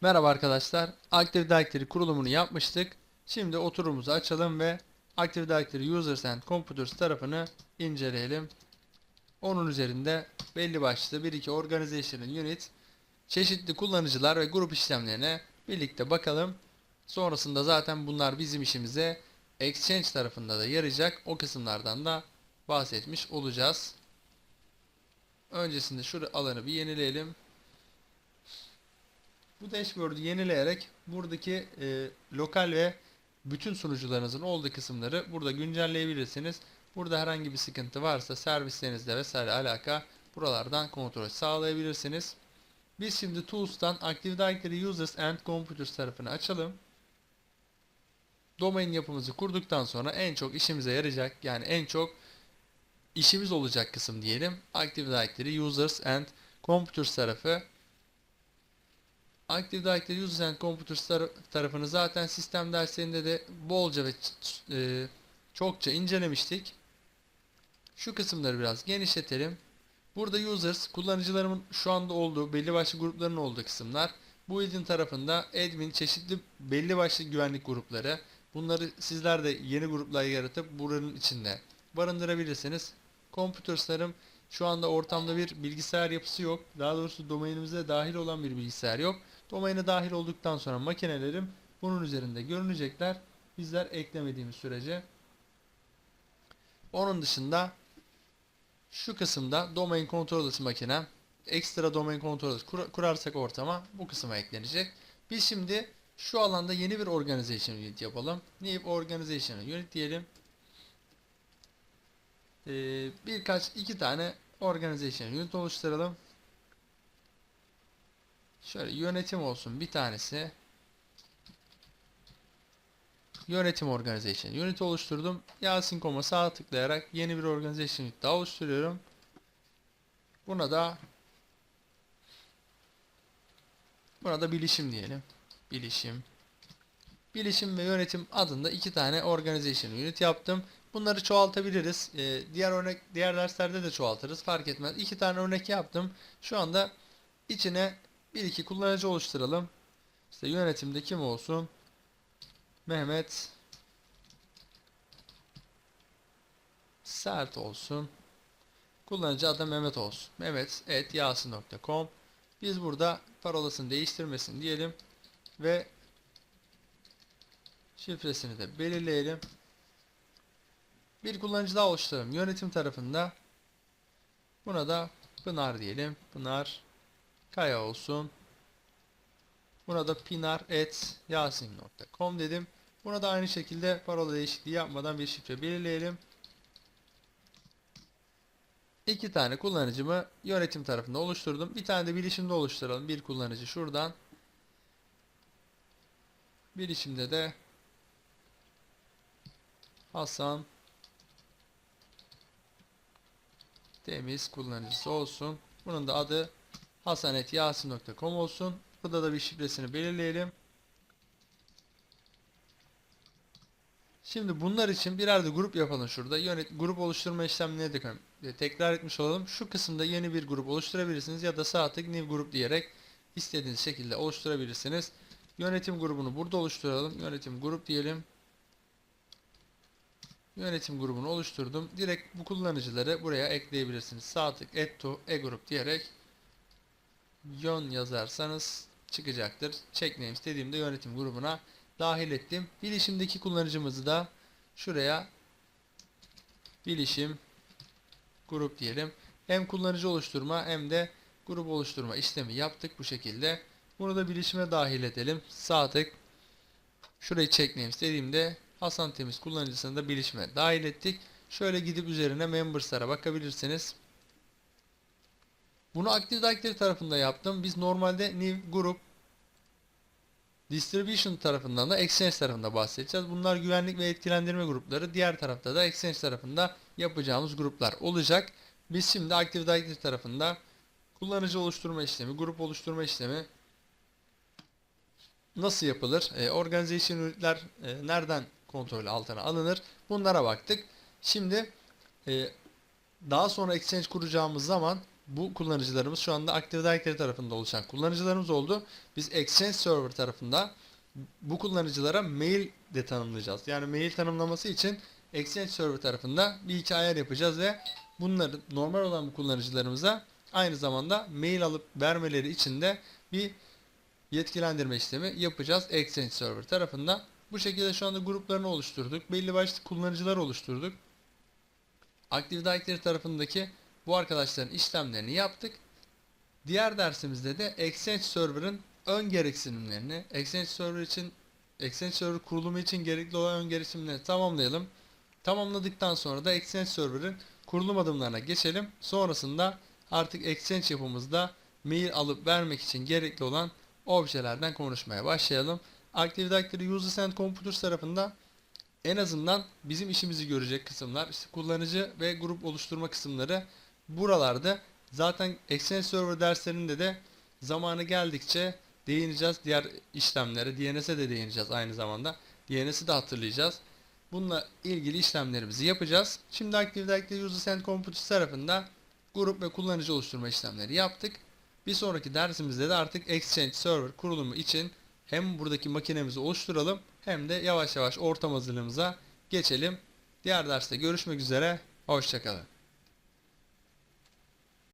Merhaba arkadaşlar. Active Directory kurulumunu yapmıştık. Şimdi oturumumuzu açalım ve Active Directory Users and Computers tarafını inceleyelim. Onun üzerinde belli başlı bir iki Organizational Unit, çeşitli kullanıcılar ve grup işlemlerine birlikte bakalım. Sonrasında zaten bunlar bizim işimize Exchange tarafında da yarayacak. O kısımlardan da bahsetmiş olacağız. Öncesinde şu alanı bir yenileyelim. Bu dashboard'u yenileyerek buradaki e, lokal ve bütün sunucularınızın olduğu kısımları burada güncelleyebilirsiniz. Burada herhangi bir sıkıntı varsa servislerinizle vesaire alaka buralardan kontrol sağlayabilirsiniz. Biz şimdi Tools'tan Active Directory Users and Computers tarafını açalım. Domain yapımızı kurduktan sonra en çok işimize yarayacak yani en çok işimiz olacak kısım diyelim. Active Directory Users and Computers tarafı. Active Directory Users and Computers tar- tarafını zaten sistem derslerinde de bolca ve e, çokça incelemiştik. Şu kısımları biraz genişletelim. Burada users, kullanıcılarımın şu anda olduğu, belli başlı grupların olduğu kısımlar. Bu idin tarafında admin, çeşitli belli başlı güvenlik grupları. Bunları sizler de yeni gruplar yaratıp buranın içinde barındırabilirsiniz. Computers'larım şu anda ortamda bir bilgisayar yapısı yok. Daha doğrusu domainimize dahil olan bir bilgisayar yok. Domaine dahil olduktan sonra makinelerim bunun üzerinde görünecekler. Bizler eklemediğimiz sürece. Onun dışında şu kısımda domain controllers makinem ekstra domain controllers kur- kurarsak ortama bu kısma eklenecek. Biz şimdi şu alanda yeni bir organization unit yapalım. New organization unit diyelim. Ee, birkaç iki tane organization unit oluşturalım. Şöyle yönetim olsun bir tanesi. Yönetim organization unit oluşturdum. Yasin koma sağ tıklayarak yeni bir organization daha oluşturuyorum. Buna da buna da bilişim diyelim. Bilişim. Bilişim ve yönetim adında iki tane organization unit yaptım. Bunları çoğaltabiliriz. Ee, diğer örnek diğer derslerde de çoğaltırız. Fark etmez. İki tane örnek yaptım. Şu anda içine bir iki kullanıcı oluşturalım. İşte yönetimde kim olsun? Mehmet Sert olsun. Kullanıcı adı Mehmet olsun. Mehmet et yasin.com Biz burada parolasını değiştirmesin diyelim ve şifresini de belirleyelim. Bir kullanıcı daha oluşturalım. Yönetim tarafında buna da Pınar diyelim. Pınar Kaya olsun. Buna da pinar@yasin.com dedim. Buna da aynı şekilde parola değişikliği yapmadan bir şifre belirleyelim. İki tane kullanıcımı yönetim tarafında oluşturdum. Bir tane de bilişimde oluşturalım. Bir kullanıcı şuradan. Bilişimde de Hasan temiz kullanıcısı olsun. Bunun da adı hasanetyasin.com olsun. Burada da bir şifresini belirleyelim. Şimdi bunlar için birer de grup yapalım şurada. Yönet grup oluşturma işlemini de e, tekrar etmiş olalım. Şu kısımda yeni bir grup oluşturabilirsiniz ya da sağ tık new grup diyerek istediğiniz şekilde oluşturabilirsiniz. Yönetim grubunu burada oluşturalım. Yönetim grup diyelim. Yönetim grubunu oluşturdum. Direkt bu kullanıcıları buraya ekleyebilirsiniz. Sağ tık add to e-grup diyerek yön yazarsanız çıkacaktır. Check names dediğimde yönetim grubuna dahil ettim. Bilişimdeki kullanıcımızı da şuraya bilişim grup diyelim. Hem kullanıcı oluşturma hem de grup oluşturma işlemi yaptık bu şekilde. Bunu da bilişime dahil edelim. Sağ tık şurayı check names dediğimde Hasan Temiz kullanıcısını da bilişime dahil ettik. Şöyle gidip üzerine members'lara bakabilirsiniz. Bunu Active Directory tarafında yaptım. Biz normalde new grup distribution tarafından da Exchange tarafında bahsedeceğiz. Bunlar güvenlik ve etkilendirme grupları. Diğer tarafta da Exchange tarafında yapacağımız gruplar olacak. Biz şimdi Active Directory tarafında kullanıcı oluşturma işlemi, grup oluşturma işlemi nasıl yapılır? E, organization unitler e, nereden kontrol altına alınır? Bunlara baktık. Şimdi e, daha sonra Exchange kuracağımız zaman bu kullanıcılarımız şu anda Active Directory tarafında oluşan kullanıcılarımız oldu. Biz Exchange Server tarafında bu kullanıcılara mail de tanımlayacağız. Yani mail tanımlaması için Exchange Server tarafında bir iki ayar yapacağız ve bunları normal olan bu kullanıcılarımıza aynı zamanda mail alıp vermeleri için de bir yetkilendirme işlemi yapacağız Exchange Server tarafında. Bu şekilde şu anda gruplarını oluşturduk. Belli başlı kullanıcılar oluşturduk. Active Directory tarafındaki bu arkadaşların işlemlerini yaptık. Diğer dersimizde de Exchange Server'ın ön gereksinimlerini, Exchange Server için Exchange Server kurulumu için gerekli olan ön gereksinimleri tamamlayalım. Tamamladıktan sonra da Exchange Server'ın kurulum adımlarına geçelim. Sonrasında artık Exchange yapımızda mail alıp vermek için gerekli olan objelerden konuşmaya başlayalım. Active Directory Users and Computers tarafında en azından bizim işimizi görecek kısımlar, işte kullanıcı ve grup oluşturma kısımları buralarda. Zaten Exchange Server derslerinde de zamanı geldikçe değineceğiz diğer işlemlere. DNS'e de değineceğiz aynı zamanda. DNS'i de hatırlayacağız. Bununla ilgili işlemlerimizi yapacağız. Şimdi Active Directory Users and Computers tarafında grup ve kullanıcı oluşturma işlemleri yaptık. Bir sonraki dersimizde de artık Exchange Server kurulumu için hem buradaki makinemizi oluşturalım hem de yavaş yavaş ortam hazırlığımıza geçelim. Diğer derste görüşmek üzere. Hoşçakalın.